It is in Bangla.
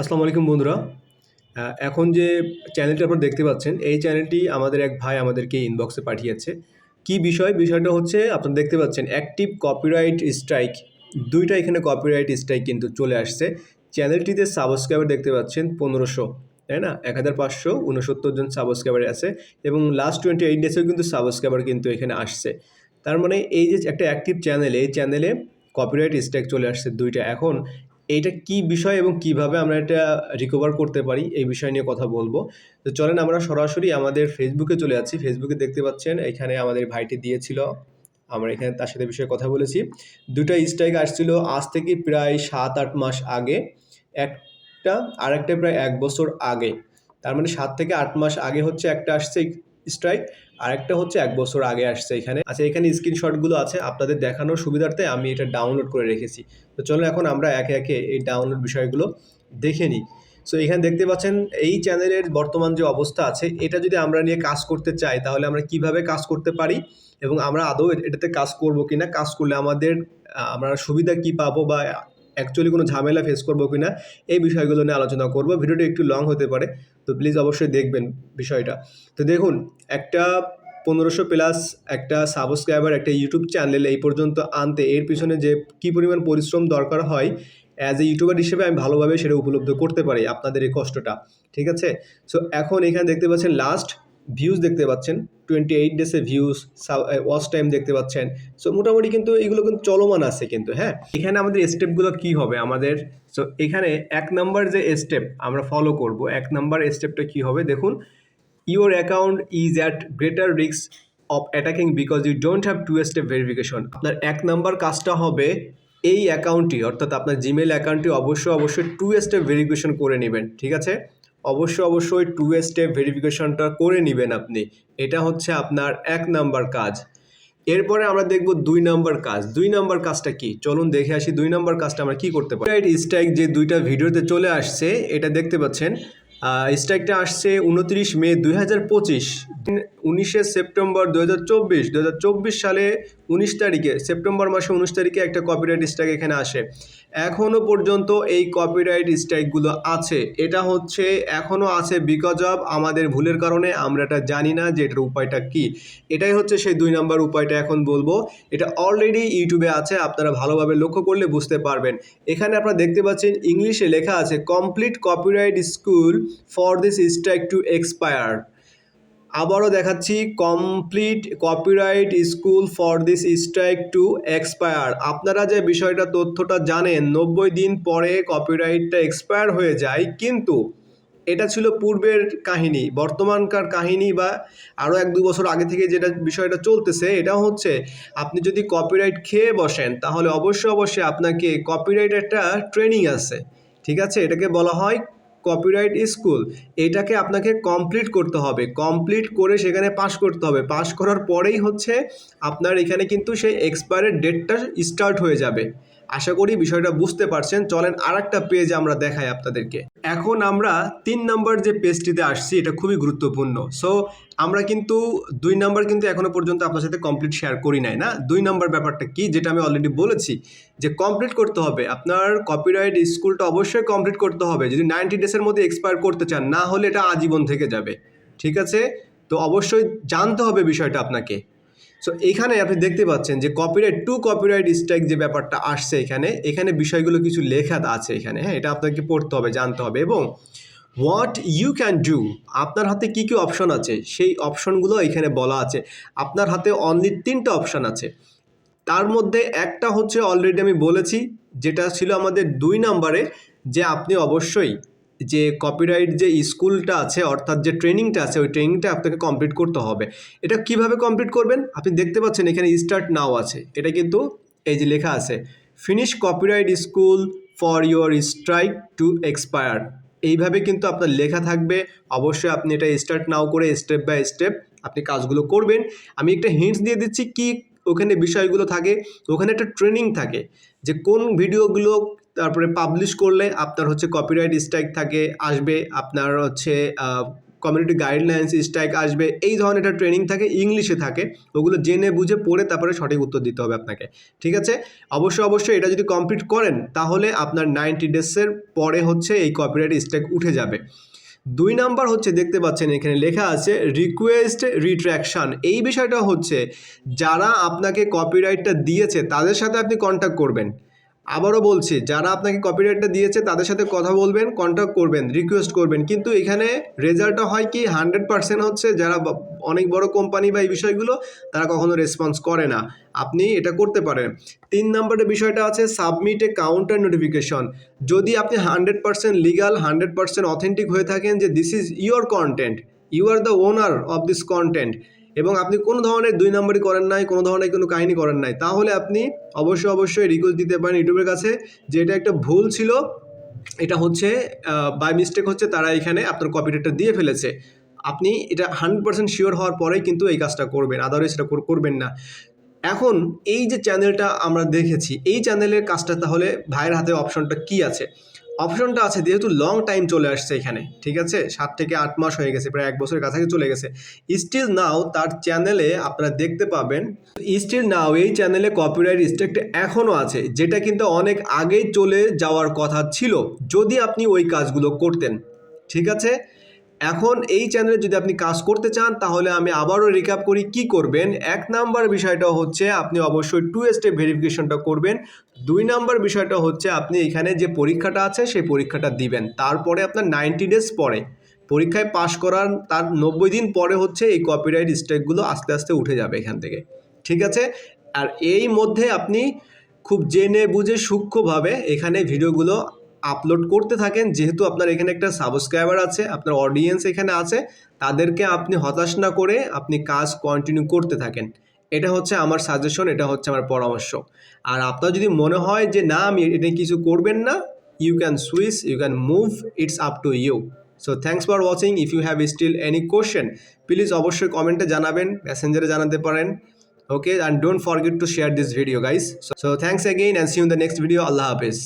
আসসালামু আলাইকুম বন্ধুরা। এখন যে চ্যানেলটি আপনারা দেখতে পাচ্ছেন, এই চ্যানেলটি আমাদের এক ভাই আমাদেরকে ইনবক্সে পাঠিয়েছে। কি বিষয়? বিষয়টা হচ্ছে, আপনারা দেখতে পাচ্ছেন অ্যাক্টিভ কপিরাইট স্ট্রাইক দুইটা এখানে কপিরাইট স্ট্রাইক কিন্তু চলে আসছে। চ্যানেলটিতে সাবস্ক্রাইবার দেখতে পাচ্ছেন পনেরোশো, তাই না? এক হাজার পাঁচশো উনসত্তর জন সাবস্ক্রাইবার আছে এবং লাস্ট টোয়েন্টি এইট ডেসেও কিন্তু সাবস্ক্রাইবার কিন্তু এখানে আসছে। তার মানে এই যে একটা অ্যাক্টিভ চ্যানেল এই চ্যানেলে কপিরাইট স্ট্রাইক চলে আসছে দুইটা। এখন এইটা কি বিষয় এবং কীভাবে আমরা এটা রিকভার করতে পারি, এই বিষয় নিয়ে কথা বলব। তো চলেন আমরা সরাসরি আমাদের ফেসবুকে চলে যাচ্ছি। ফেসবুকে দেখতে পাচ্ছেন, এখানে আমাদের ভাইটি দিয়েছিল। আমরা এখানে তার সাথে বিষয়ে কথা বলেছি। দুটো স্ট্রাইক আসছিল আজ থেকে প্রায় সাত আট মাস আগে। একটা আর একটা প্রায় এক বছর আগে। তার মানে সাত থেকে আট মাস আগে হচ্ছে একটা আসছে স্ট্রাইক আরেকটা হচ্ছে এক বছর আগে আসছে এখানে। আচ্ছা এখানে স্ক্রিনশটগুলো আছে, আপনাদের দেখানোর সুবিধার্থে আমি এটা ডাউনলোড করে রেখেছি। তো চলো এখন আমরা একে একে এই ডাউনলোড বিষয়গুলো দেখে নিই। সো এখানে দেখতে পাচ্ছেন, এই চ্যানেলের বর্তমান যে অবস্থা আছে, এটা যদি আমরা নিয়ে কাজ করতে চাই, তাহলে আমরা কীভাবে কাজ করতে পারি এবং আমরা আদৌ এটাতে কাজ করব কিনা? কাজ করলে আমাদের আমরা সুবিধা কি পাবো বা অ্যাকচুয়ালি কোনো ঝামেলা ফেস করব কিনা, এই বিষয়গুলো নিয়ে আলোচনা করব। ভিডিওটি একটু লং হতে পারে, তো প্লিজ অবশ্যই দেখবেন বিষয়টা। তো দেখুন, একটা পনেরোশো প্লাস একটা সাবস্ক্রাইবার একটা ইউটিউব চ্যানেল এই পর্যন্ত আনতে, এর পিছনে যে কী পরিমাণ পরিশ্রম দরকার হয় অ্যাজ এ ইউটিউবার হিসেবে আমি ভালোভাবে সেটা উপলব্ধ করতে পারি আপনাদের এই কষ্টটা, ঠিক আছে? সো এখন এখানে দেখতে পাচ্ছেন লাস্ট ভিউজ দেখতে পাচ্ছেন। টোয়েন্টি এইট ডেসে ভিউজ ওয়াচ টাইম দেখতে পাচ্ছেন। সো মোটামুটি কিন্তু এগুলো কিন্তু চলমান আছে কিন্তু হ্যাঁ? এখানে আমাদের স্টেপগুলো কি হবে আমাদের? সো এখানে এক নাম্বার যে স্টেপ আমরা ফলো করব, এক নাম্বার স্টেপটা কি হবে? দেখুন your account is at greater risk of attacking because you don't have to step verification. আপনার এক নাম্বার কাজটা হবে এই অ্যাকাউন্টটি অর্থাৎ আপনার জিমেল অ্যাকাউন্টটি অবশ্যই অবশ্যই টু স্টেপ ভেরিফিকেশন করে নেবেন, ঠিক আছে? অবশ্যই অবশ্যই টু স্টেপ ভেরিফিকেশনটা করে নেবেন আপনি। এটা হচ্ছে আপনার এক নাম্বার কাজ। এরপরে আমরা দেখব দুই নাম্বার কাজ। দুই নাম্বার কাজটা কি? চলুন দেখে আসি দুই নাম্বার কাজটা আমরা কি করতে পারি। রাইট স্ট্রাইক যে দুইটা ভিডিওতে চলে আসছে, এটা দেখতে পাচ্ছেন। স্ট্রাইকটা আসছে উনত্রিশ মে দুই হাজার পঁচিশ, উনিশে সেপ্টেম্বর দু হাজার চব্বিশ। চব্বিশ সালে উনিশ তারিখে, সেপ্টেম্বর মাসে উনিশ তারিখে একটা কপিরাইট স্ট্রাইক এখানে আসে। এখনও পর্যন্ত এই কপিরাইট স্ট্রাইকগুলো আছে। এটা হচ্ছে এখনও আছে বিকজ অফ আমাদের ভুলের কারণে আমরা এটা জানি না যে এটার উপায়টা কি। এটাই হচ্ছে সেই দুই নাম্বার উপায়টা এখন বলব। এটা অলরেডি ইউটিউবে আছে, আপনারা ভালোভাবে লক্ষ্য করলে বুঝতে পারবেন। এখানে আপনারা দেখতে পাচ্ছেন, ইংলিশে লেখা আছে complete copyright school for this strike to expire আবারও দেখাচ্ছি complete copyright school for this strike to expire আপনারা যে বিষয়টা, তথ্যটা জানেন, নব্বই দিন পরে কপিরাইটটা এক্সপায়ার হয়ে যায়, কিন্তু এটা ছিল পূর্বের কাহিনী, বর্তমানকার কাহিনী বা আরও এক দু বছর আগে থেকে যেটা বিষয়টা চলতেছে, এটা হচ্ছে আপনি যদি কপিরাইট খেয়ে বসেন, তাহলে অবশ্যই অবশ্যই আপনাকে কপিরাইট একটা ট্রেনিং আছে। ঠিক আছে? এটাকে বলা হয় কপিরাইট স্কুল এটাকে আপনাকে কমপ্লিট করতে হবে। কমপ্লিট করে সেখানে পাস করতে হবে। পাস করার পরেই হচ্ছে আপনার এখানে কিন্তু সেই এক্সপায়ারের ডেটটা স্টার্ট হয়ে যাবে। আশা করি বিষয়টা বুঝতে পারছেন। চলেন আর একটা পেজ আমরা দেখাই আপনাদেরকে। এখন আমরা তিন নাম্বার যে পেজটিতে আসছি, এটা খুবই গুরুত্বপূর্ণ। সো আমরা কিন্তু দুই নাম্বার কিন্তু এখনও পর্যন্ত আপনার সাথে কমপ্লিট শেয়ার করি নাই, না? দুই নাম্বার ব্যাপারটা কি, যেটা আমি অলরেডি বলেছি, যে কমপ্লিট করতে হবে। আপনার কপিরাইট স্কুলটা অবশ্যই কমপ্লিট করতে হবে। যদি নাইনটি ডেসের মধ্যে এক্সপায়ার করতে চান, না হলে এটা আজীবন থেকে যাবে। ঠিক আছে? তো অবশ্যই জানতে হবে বিষয়টা আপনাকে। সো এখানে আপনি দেখতে পাচ্ছেন যে কপিরাইট টু কপিরাইট স্ট্রাইক যে ব্যাপারটা আসছে এখানে এখানে বিষয়গুলো কিছু লেখা আছে এখানে হ্যাঁ এটা আপনাকে পড়তে হবে, জানতে হবে এবং হোয়াট ইউ ক্যান ডু আপনার হাতে কী কী অপশন আছে? সেই অপশনগুলো এখানে বলা আছে। আপনার হাতে অনলি তিনটা অপশন আছে। তার মধ্যে একটা হচ্ছে অলরেডি আমি বলেছি, যেটা ছিল আমাদের দুই নাম্বারে, যে আপনি অবশ্যই যে কপিরাইট যে স্কুলটা আছে, অর্থাৎ যে ট্রেনিংটা আছে, ওই ট্রেনিংটা আপনাকে কমপ্লিট করতে হবে। এটা কীভাবে কমপ্লিট করবেন? আপনি দেখতে পাচ্ছেন এখানে স্টার্ট নাও আছে। এটা কিন্তু এই যে লেখা আছে finish copyright school for your strike to expire এইভাবে কিন্তু আপনার লেখা থাকবে। অবশ্যই আপনি এটা স্টার্ট নাও করে স্টেপ বাই স্টেপ আপনি কাজগুলো করবেন। আমি একটা হিন্টস দিয়ে দিচ্ছি কি ওখানে বিষয়গুলো থাকে। ওখানে একটা ট্রেনিং থাকে যে কোন ভিডিওগুলো তারপরে পাবলিশ করলে আপনার হচ্ছে কপিরাইট স্ট্রাইক থাকে, আসবে। আপনার হচ্ছে কমিউনিটি গাইডলাইন্স স্ট্রাইক আসবে। এই ধরনের একটা ট্রেনিং থাকে ইংলিশে থাকে। ওগুলো জেনে বুঝে পড়ে তারপরে সঠিক উত্তর দিতে হবে আপনাকে। ঠিক আছে? অবশ্যই অবশ্যই এটা যদি কমপ্লিট করেন, তাহলে আপনার নাইনটি ডেজের পরে হচ্ছে এই কপিরাইট স্ট্রাইক উঠে যাবে। দুই নাম্বার হচ্ছে, দেখতে পাচ্ছেন এখানে লেখা আছে রিকোয়েস্ট রিট্র্যাকশন এই বিষয়টা হচ্ছে, যারা আপনাকে কপিরাইটটা দিয়েছে, তাদের সাথে আপনি কন্ট্যাক্ট করবেন। আবারও বলছি, যারা আপনাকে কপিরাইটটা দিয়েছে, তাদের সাথে কথা বলবেন কন্ট্যাক্ট করবেন রিকোয়েস্ট করবেন। কিন্তু এখানে রেজাল্টটা হয় কি হান্ড্রেড পার্সেন্ট হচ্ছে যারা অনেক বড় কোম্পানি বা এই বিষয়গুলো, তারা কখনো রেসপন্স করে না। আপনি এটা করতে পারেন। তিন নম্বরের বিষয়টা আছে সাবমিট এ কাউন্টার নোটিফিকেশন যদি আপনি hundred percent legal hundred percent authentic হয়ে থাকেন যে this is your content you are the owner of this content এবং আপনি কোনো ধরনের দুই নম্বরই করেন নাই, কোনো ধরনের কোনো কাহিনী করেন নাই, তাহলে আপনি অবশ্যই অবশ্যই রিকোয়েস্ট দিতে পারেন ইউটিউবের কাছে যে এটা একটা ভুল ছিল, এটা হচ্ছে বাই মিস্টেক হচ্ছে তারা এখানে আপনার কপিরাইটটা দিয়ে ফেলেছে। আপনি এটা হান্ড্রেড পার্সেন্ট শিওর হওয়ার পরেই কিন্তু এই কাজটা করবেন আদারওয়াইজ কর- করবেন না। এখন এই যে চ্যানেলটা আমরা দেখেছি, এই চ্যানেলের কাজটা তাহলে ভাইয়ের হাতে অপশনটা কি আছে? অপশনটা আছে, যেহেতু লং টাইম চলে আসছে এখানে, ঠিক আছে? সাত থেকে আট মাস হয়ে গেছে, প্রায় এক বছরের কাছাকাছি চলে গেছে। স্টিল নাও তার চ্যানেলে আপনারা দেখতে পাবেন স্টিল নাও এই চ্যানেলে কপিরাইট স্ট্রেক্ট এখনও আছে, যেটা কিন্তু অনেক আগেই চলে যাওয়ার কথা ছিল, যদি আপনি ওই কাজগুলো করতেন, ঠিক আছে? এখন এই চ্যানেলে যদি আপনি কাজ করতে চান, তাহলে আমি আবারও রিক্যাপ করি কি করবেন। এক নাম্বার বিষয়টা হচ্ছে, আপনি অবশ্যই টু স্টেপ ভেরিফিকেশনটা করবেন। দুই নাম্বার বিষয়টা হচ্ছে, আপনি এখানে যে পরীক্ষাটা আছে, সেই পরীক্ষাটা দিবেন। তারপরে আপনার নাইনটি ডেজ পরে। পরীক্ষায় পাশ করার, তার নব্বই দিন পরে হচ্ছে, এই কপিরাইট স্ট্রাইকগুলো আস্তে আস্তে উঠে যাবে এখান থেকে। ঠিক আছে? আর এই মধ্যে আপনি খুব জেনে বুঝে সূক্ষ্মভাবে এখানে ভিডিওগুলো আপলোড করতে থাকেন যেহেতু আপনার এখানে একটা সাবস্ক্রাইবার আছে আপনার অডিয়েন্স এখানে আছে তাদেরকে আপনি হতাশ না করে আপনি কাজ কন্টিনিউ করতে থাকেন। এটা হচ্ছে আমার সাজেশন এটা হচ্ছে আমার পরামর্শ। আর আপনার যদি মনে হয় যে না আমি এটা কিছু করবেন না you can switch you can move it's up to you so thanks for watching if you have still any question please অবশ্যই কমেন্টে জানাবেন মেসেঞ্জারে জানাতে পারেন। Don't forget to share this video guys. So, so thanks again and see you in the next video. allah hafiz